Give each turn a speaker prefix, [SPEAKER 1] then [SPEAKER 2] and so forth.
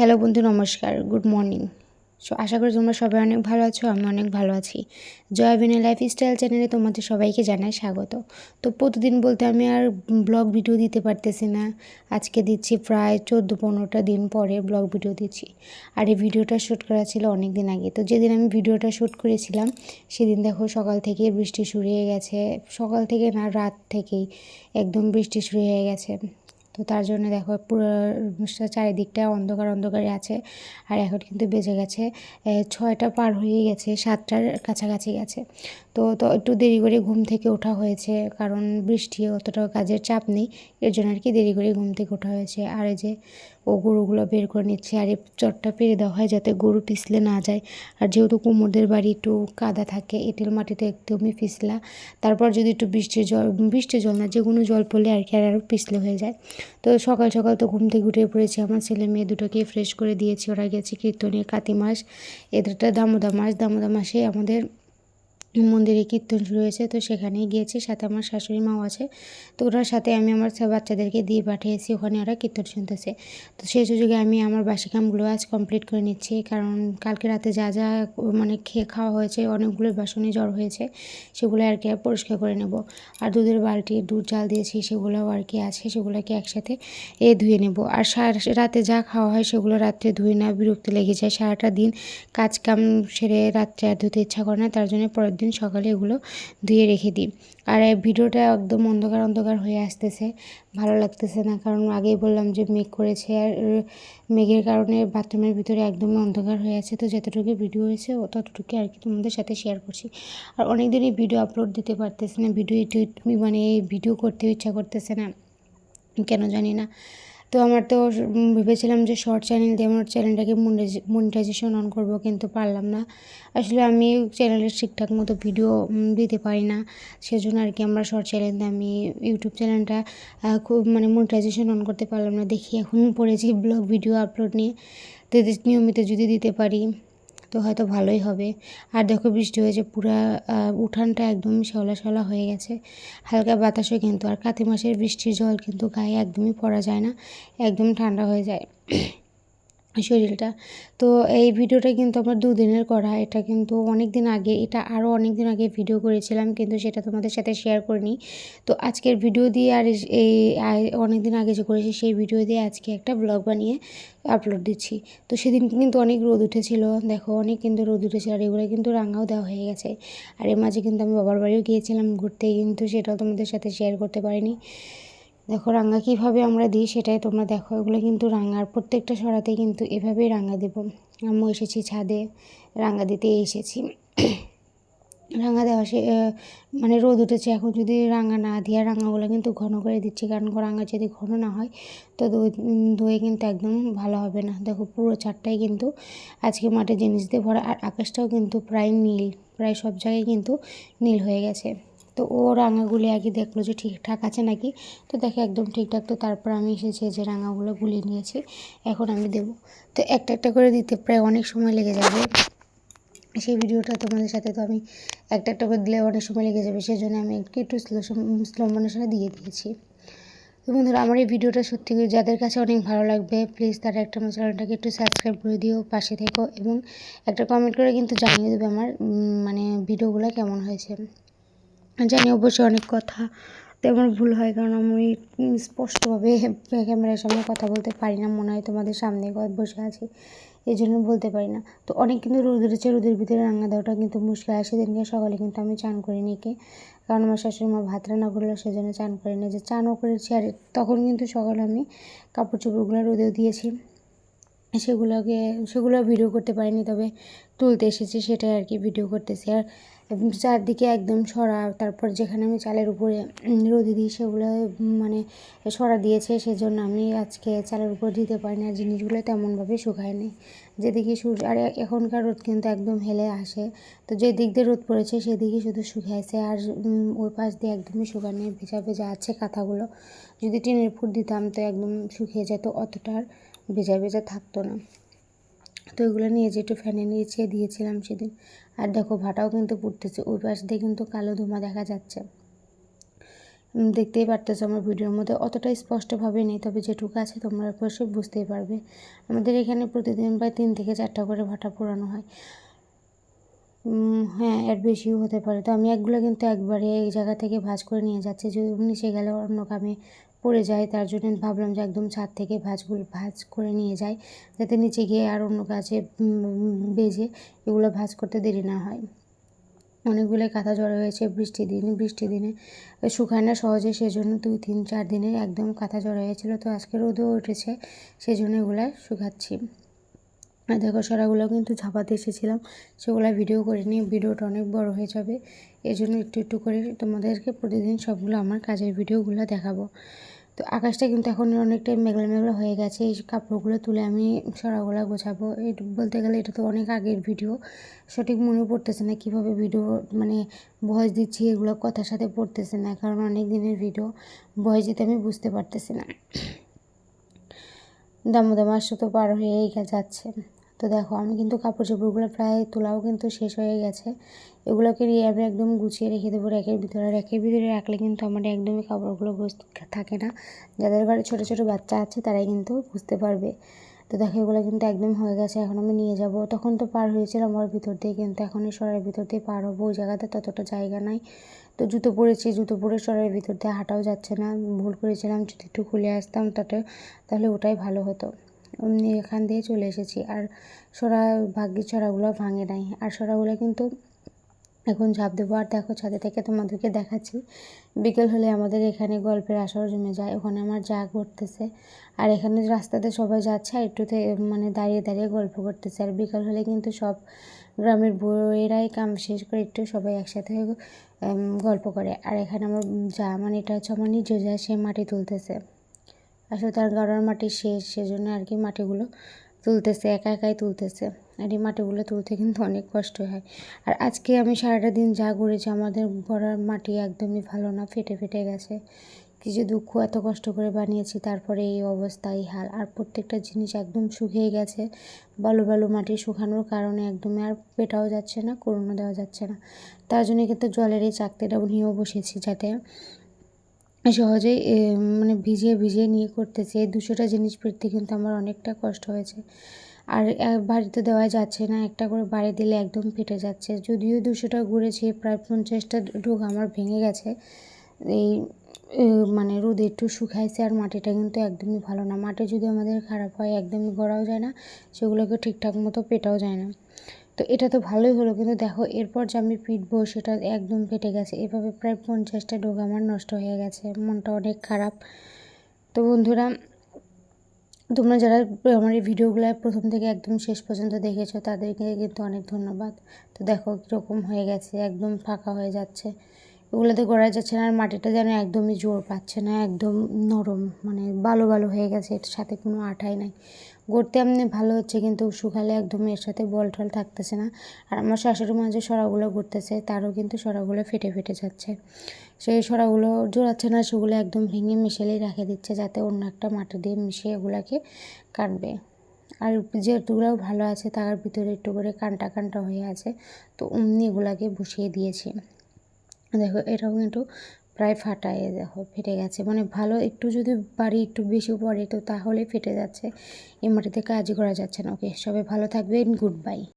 [SPEAKER 1] Hello বন্ধু, নমস্কার, good morning. So আশা করি তোমরা সবাই অনেক ভালো আছো, আমি অনেক ভালো আছি। জয়াবিনী লাইফস্টাইল চ্যানেলে তোমাদের সবাইকে জানাই স্বাগত। তো প্রতিদিন বলতে আমি আর ব্লগ ভিডিও দিতে পারতেছি না। আজকে দিচ্ছি প্রায় চোদ্দ পনেরোটা দিন পরে ব্লগ ভিডিও দিচ্ছি। আর এই ভিডিওটা শ্যুট করা ছিল অনেক দিন আগে। তো যেদিন আমি ভিডিওটা শ্যুট করেছিলাম, সেদিন দেখো সকাল থেকে বৃষ্টি শুরু হয়ে গেছে। সকাল থেকে না, রাত থেকেই একদম বৃষ্টি শুরু হয়ে গেছে। তো তার জন্য দেখো পুরো চারিদিকটা অন্ধকার অন্ধকারে আছে। আর এখন কিন্তু বেজে গেছে ছয়টা পার হয়ে গেছে, সাতটার কাছাকাছি গেছে। তো তো একটু দেরি করে ঘুম থেকে ওঠা হয়েছে, কারণ বৃষ্টি অতটা কাজের চাপ নেই, এর জন্য আর কি দেরি করে ঘুম থেকে ওঠা হয়েছে। আর এই যে ও গরুগুলো বের করে নিচ্ছে, আর এই চটটা পেরে দেওয়া হয় যাতে গরু পিছলে না যায়। আর যেহেতু কুমোরদের বাড়ি একটু কাদা থাকে, এঁটেল মাটিতে একদমই পিছলা। তারপর যদি একটু বৃষ্টির জল বৃষ্টির জল না যে কোনো জল পড়লে আর কি আর আরও পিছলে হয়ে যায়। তো সকাল সকাল তো ঘুম থেকে উঠে পড়েছি, আমার ছেলে মেয়ে দুটোকে ফ্রেশ করে দিয়েছি, ওরা গেছে কীর্তনে কাতি মাস। এদেরটা দামোদা মাস, দামোদা মাসে আমাদের মন্দিরে কীর্তন শুরু হয়েছে, তো সেখানেই গিয়েছি, সাথে আমার শাশুড়ি মাও আছে। তো ওটার সাথে আমি আমার বাচ্চাদেরকে দিয়ে পাঠিয়েছি, ওখানে ওরা কীর্তন শুনতেছে। তো সেই সুযোগে আমি আমার বাসি কামগুলো আজ কমপ্লিট করে নিচ্ছি, কারণ কালকে রাতে যা যা মানে খেয়ে খাওয়া হয়েছে, অনেকগুলো বাসনে জ্বর হয়েছে, সেগুলো আর কি পরিষ্কার করে নেব। আর দুধের বালতি, দুধ জাল দিয়েছি, সেগুলোও আর কি আছে, সেগুলোকে একসাথে এ ধুয়ে নেব। আর রাতে যা খাওয়া হয়, সেগুলো রাত্রে ধুয়ে না বিরক্তি লেগে যায়। সারাটা দিন কাজ কাম সেরে রাত্রে আর ধুতে ইচ্ছা করে না, তার জন্য পরের দিন সকালে এগুলো ধুয়ে রেখে দিই। আর ভিডিওটা একদম অন্ধকার অন্ধকার হয়ে আসতেছে। ভালো লাগতেছে না, কারণ আগেই বললাম যে মেঘ করেছে আর মেঘের কারণে বাথরুমের ভিতরে একদমই অন্ধকার হয়ে আছে। তো যতটুকু ভিডিও হয়েছে ততটুকু আর কি তোমাদের সাথে শেয়ার করছি। আর অনেক দিনই ভিডিও আপলোড দিতে পারতেছে না ভিডিও এডিট মানে ভিডিও করতে ইচ্ছা করতেছে না, কেন জানি না। তো আমার তো ভেবেছিলাম যে শর্ট চ্যানেল দিয়ে আমার চ্যানেলটাকে মনিটাইজেশন অন করব কিন্তু পারলাম না। আসলে আমি চ্যানেলের ঠিকঠাক মতো ভিডিও দিতে পারি না। সেজন্য আর কি আমরা শর্ট চ্যানেল দিয়ে আমি ইউটিউব চ্যানেলটা খুব মানে মনিটাইজেশন অন করতে পারলাম না। দেখি এখন পড়েছি ব্লগ ভিডিও আপলোড নিয়ে। তো নিয়মিত যদি দিতে পারি। তো হয়তো ভালোই হবে। আর দেখো বৃষ্টি হয়েছে পুরা উঠানটা একদম শ্যাওলা শ্যাওলা হয়ে গেছে। হালকা বাতাসও কিন্তু, আর কাতি মাসের বৃষ্টির জল কিন্তু গায়ে একদমই পড়া যায় না, একদম ঠান্ডা হয়ে যায়। শরীরটা। তো এই ভিডিওটা কিন্তু আমার দুদিনের করা। এটা কিন্তু অনেক দিন আগে, এটা আরও অনেক দিন আগে ভিডিও করেছিলাম, কিন্তু সেটা তোমাদের সাথে শেয়ার করিনি। তো আজকের ভিডিও দিয়ে আর এই অনেক দিন আগে যে করেছি, সেই ভিডিও দিয়ে আজকে একটা ব্লগ বানিয়ে আপলোড দিচ্ছি। তো সেদিন কিন্তু অনেক রোদ উঠেছিল। দেখো, অনেক কিন্তু রোদ উঠেছিল আর এগুলো কিন্তু রাঙাও দেওয়া হয়ে গেছে। আর এর মাঝে কিন্তু আমি বাবার বাড়িও গিয়েছিলাম ঘুরতে, কিন্তু সেটাও তোমাদের সাথে শেয়ার করতে পারিনি। দেখো রাঙা কীভাবে আমরা দিই সেটাই তোমরা দেখো। এগুলো কিন্তু রাঙার, প্রত্যেকটা সরাতেই কিন্তু এভাবেই রাঙা দেব। আমিও এসেছি ছাদে, রাঙা দিতে এসেছি। রাঙা দেওয়া সে মানে রোদ উঠেছে, এখন যদি রাঙা না দিয়ে রাঙাগুলো কিন্তু ঘন করে দিচ্ছি, কারণ রাঙা যদি ঘন না হয়, তো দই কিন্তু একদম ভালো হবে না। দেখো পুরো চারটাই কিন্তু আজকে মাঠে জিনিস দিয়ে ভরা, আর আকাশটাও কিন্তু প্রায় নীল, প্রায় সব জায়গায় কিন্তু নীল হয়ে গেছে। তো ও রাঙাগুলি আগে দেখল যে ঠিকঠাক আছে নাকি? তো দেখে একদম ঠিকঠাক। তো তারপর আমি এসেছি যে রাঙাগুলো গুলিয়ে নিয়েছি। এখন আমি দেব। তো একটা একটা করে দিতে প্রায় অনেক সময় লেগে যাবে। সেই ভিডিওটা তোমাদের সাথে তো আমি একটা একটা করে দিলে অনেক সময় লেগে যাবে। সেই জন্য আমি একটু স্লো স্লো সাথে দিয়ে দিয়েছি। তো বন্ধুরা, আমার এই ভিডিওটা সত্যি যাদের কাছে অনেক ভালো লাগবে প্লিজ তারা একটা আমার চ্যানেলটাকে একটু সাবস্ক্রাইব করে দিও, পাশে থেকো এবং একটা কমেন্ট করে কিন্তু জানিয়ে দেবে আমার মানে ভিডিওগুলো কেমন হয়েছে। জানি অবশ্যই অনেক কথা, তেমন ভুল হয় কারণ আমি স্পষ্টভাবে ক্যামেরার সামনে কথা বলতে পারি না, মনে হয় তোমাদের সামনে বসে আছি, এই জন্য বলতে পারি না। তো অনেক কিন্তু রোদ উঠেছে, রোদের ভিতরে রান্না দেওয়াটা কিন্তু মুশকিল হয় সেদিনকে সকালে কিন্তু আমি চান করি নিকে কারণ আমার শাশুড়ি মা ভাত রান্না করল, সেজন্য চান করি না যে চানও করেছি, আর তখন কিন্তু সকালে আমি কাপড় চোপড়গুলো রোদেও দিয়েছি, সেগুলোকে, সেগুলো ভিডিও করতে পারিনি, তবে তুলতে এসেছি, সেটাই আর কি ভিডিও করতেছি, আর চারদিকে একদম সরা, তারপর যেখানে আমি চালের উপরে রোদে দিই সেগুলো মানে সরা দিয়েছে, সেজন্য আমি আজকে চালের উপর দিতে পারি না জিনিসগুলো তেমনভাবে শুকায়নি। যেদিকে সূর্য, আর এখনকার রোদ কিন্তু একদম হেলে আসে। তো যে দিক দিয়ে রোদ পড়েছে সেদিকে শুধু শুকাইছে আর ওই পাশ দিয়ে একদমই শুকায়নি। ভেজা ভেজা আছে কাঁথাগুলো। যদি টিনের ফুট দিতাম তো একদম শুকিয়ে যেত, অতটা আর ভেজা ভেজা থাকতো না। তো এগুলো নিয়ে যে একটু ফ্যানে নিয়ে দিয়েছিলাম সেদিন। আর দেখো ভাটাও কিন্তু পুড়তেছে, ওই পাশ দিয়ে কিন্তু কালো ধোঁয়া দেখা যাচ্ছে। দেখতেই পারতেছো আমার ভিডিওর মধ্যে, অতটা স্পষ্টভাবে নেই, তবে যেটুকু আছে তোমরা অবশ্যই বুঝতেই পারবে। আমাদের এখানে প্রতিদিন প্রায় তিন থেকে চারটা করে ভাটা পোড়ানো হয়। হ্যাঁ এর বেশিও হতে পারে। তো আমি একগুলো কিন্তু একবারে এই জায়গা থেকে ভাজ করে নিয়ে যাচ্ছি, যদি নিচে গেলে অন্য কামে পড়ে যায়, তার জন্য ভাবলাম যে একদম ছাদ থেকে ভাঁজগুলো ভাঁজ করে নিয়ে যাই, যাতে নিচে গিয়ে আর অন্য গাছে বেজে এগুলো ভাঁজ করতে দেরি না হয়। অনেকগুলো কাঁথা জড়ো হয়েছে বৃষ্টি দিনে বৃষ্টি দিনে শুকায় না সহজে, সেজন্য দুই তিন চার দিনে একদম কাঁথা জড়ো হয়েছিল, তো আজকে রোদও উঠেছে, সেজন্য এগুলো শুকাচ্ছি। আর দেখো সরাগুলো কিন্তু ঝাপাতে এসেছিলাম, সেগুলো ভিডিও করে নিয়ে ভিডিওটা অনেক বড় হয়ে যাবে। এই জন্য একটু একটু করে তোমাদেরকে প্রতিদিন সবগুলো আমার কাজের ভিডিওগুলো দেখাবো। তো আকাশটা কিন্তু এখন অনেকটাই মেঘলা মেঘলা হয়ে গেছে, এই কাপড়গুলো তুলে আমি সরাগুলো গোছাবো। এই বলতে গেলে এটা তো অনেক আগের ভিডিও সঠিক মনে পড়তেছে না কীভাবে ভিডিও মানে ভয়েস দিচ্ছি, এগুলো কথার সাথে পড়তেছে না, কারণ অনেক দিনের ভিডিও ভয়েস দিতে আমি বুঝতে পারতেছি না। দামোদর মাসও তো পার হয়েই যাচ্ছে তো দেখো, আমি কিন্তু কাপড় চোপড়গুলো প্রায় তোলাও কিন্তু শেষ হয়ে গেছে। এগুলোকে আমি একদম গুছিয়ে রেখে দেবো র্যাকের ভিতরে। র্যাকের ভিতরে রাখলে কিন্তু আমার একদমই কাপড়গুলো থাকে না। যাদের ঘরে ছোটো ছোটো বাচ্চা আছে, তারাই কিন্তু বুঝতে পারবে। তো দেখো, এগুলো কিন্তু একদম হয়ে গেছে, এখন আমি নিয়ে যাব। তখন তো পার হয়েছিলাম আমার ভিতর দিয়ে, কিন্তু এখন এই সরার ভিতর দিয়ে পার হব। ওই জায়গাতে ততটা জায়গা নাই। তো জুতো পরেছি, জুতো পরে সরার ভিতর দিয়ে হাঁটাও যাচ্ছে না। ভুল করেছিলাম, যদি একটু খুলে আসতাম তাতে, তাহলে ওটাই ভালো হতো। অমনি এখান দিয়ে চলে এসেছি। আর সরা ভাগ্যের ছড়াগুলো ভাঙে নাই। আর সরাগুলো কিন্তু এখন ঝাঁপ দেবো। আর দেখো ছাদে থেকে তোমাদেরকে দেখাচ্ছি। বিকেল হলে আমাদের এখানে গল্পের আসর জমে যায়। ওখানে আমার যা করতেছে আর এখানে রাস্তাতে সবাই যাচ্ছে আর একটুতে মানে দাঁড়িয়ে দাঁড়িয়ে গল্প করতেছে। আর বিকেল হলে কিন্তু সব গ্রামের বউয়েরাই কাম শেষ করে একটু সবাই একসাথে গল্প করে। আর এখানে আমার যা মানে এটা হচ্ছে আমার নিজ যা সে মাটি তুলতেছে। আসলে তার গাড়ার মাটি শেষ, সেজন্য আর কি মাটিগুলো তুলতেছে, একা একাই তুলতেছে। আর এই মাটিগুলো তুলতে কিন্তু অনেক কষ্ট হয়। আর আজকে আমি সারাটা দিন যা করেছি, আমাদের গড়ার মাটি একদমই ভালো না, ফেটে ফেটে গেছে। কী যে দুঃখ, এত কষ্ট করে বানিয়েছি, তারপরে এই অবস্থা এই হাল। আর প্রত্যেকটা জিনিস একদম শুকিয়ে গেছে, বালু বালু মাটি শুকানোর কারণে একদমই আর পেটাও যাচ্ছে না, করোনা দেওয়া যাচ্ছে না। তার জন্য কিন্তু জলের এই চাকতিটা নিয়েও বসেছি যাতে সহজেই মানে ভিজিয়ে ভিজিয়ে নিয়ে করতেছি। এই দুশোটা জিনিস পেরতে কিন্তু আমার অনেকটা কষ্ট হয়েছে। আর বাড়িতে দেওয়া যাচ্ছে না, একটা করে বাড়ি দিলে একদম ফেটে যাচ্ছে। যদিও দুশোটা ঘুরেছি, প্রায় পঞ্চাশটা ঢোক আমার ভেঙে গেছে। এই মানে রোদে একটু শুকাইছে আর মাটিটা কিন্তু একদমই ভালো না। মাটি যদি আমাদের খারাপ হয়, একদমই গড়াও যায় না, সেগুলোকে ঠিকঠাক মতো পেটাও যায় না। তো এটা তো ভালোই হলো। কিন্তু দেখো, এরপর যে আমি পিটবো সেটা একদম ফেটে গেছে। এভাবে প্রায় পঞ্চাশটা ডোগ আমার নষ্ট হয়ে গেছে। মনটা অনেক খারাপ। তো বন্ধুরা, তোমরা যারা আমার এই ভিডিওগুলো প্রথম থেকে একদম শেষ পর্যন্ত দেখেছ, তাদেরকে কিন্তু অনেক ধন্যবাদ। তো দেখো, কীরকম হয়ে গেছে, একদম ফাঁকা হয়ে যাচ্ছে। ওগুলোতে গড়া যাচ্ছে না, আর মাটিটা যেন একদমই জোর পাচ্ছে না, একদম নরম মানে ভালো ভালো হয়ে গেছে। এর সাথে কোনো আঠাই নাই। গড়তে এমনি ভালো হচ্ছে, কিন্তু শুকালে একদম এর সাথে বল টল থাকতেছে না। আর আমার শাশুড়ি মাঝে সরাগুলো ঘুরতেছে তারও কিন্তু সরাগুলো ফেটে ফেটে যাচ্ছে। সেই সরাগুলো জোড়াচ্ছে না, সেগুলো একদম ভেঙে মিশেলেই রেখে দিচ্ছে, যাতে অন্য একটা মাটি দিয়ে মিশিয়ে এগুলাকে কাটবে। আর যেগুলো ভালো আছে, তার ভিতরে একটু করে কানটা কানটা হয়ে আছে, তো অমনি এগুলাকে বসিয়ে দিয়েছি। দেখো, এটাও কিন্তু প্রায় ফাটায়, দেখো, ফেটে গেছে। মানে ভালো একটু যদি বাড়ি একটু বেশি পড়ে, তো তাহলে ফেটে যাচ্ছে। এই মাটিতে কাজই করা যাচ্ছে না। ওকে, সবাই ভালো থাকবেন। Good bye.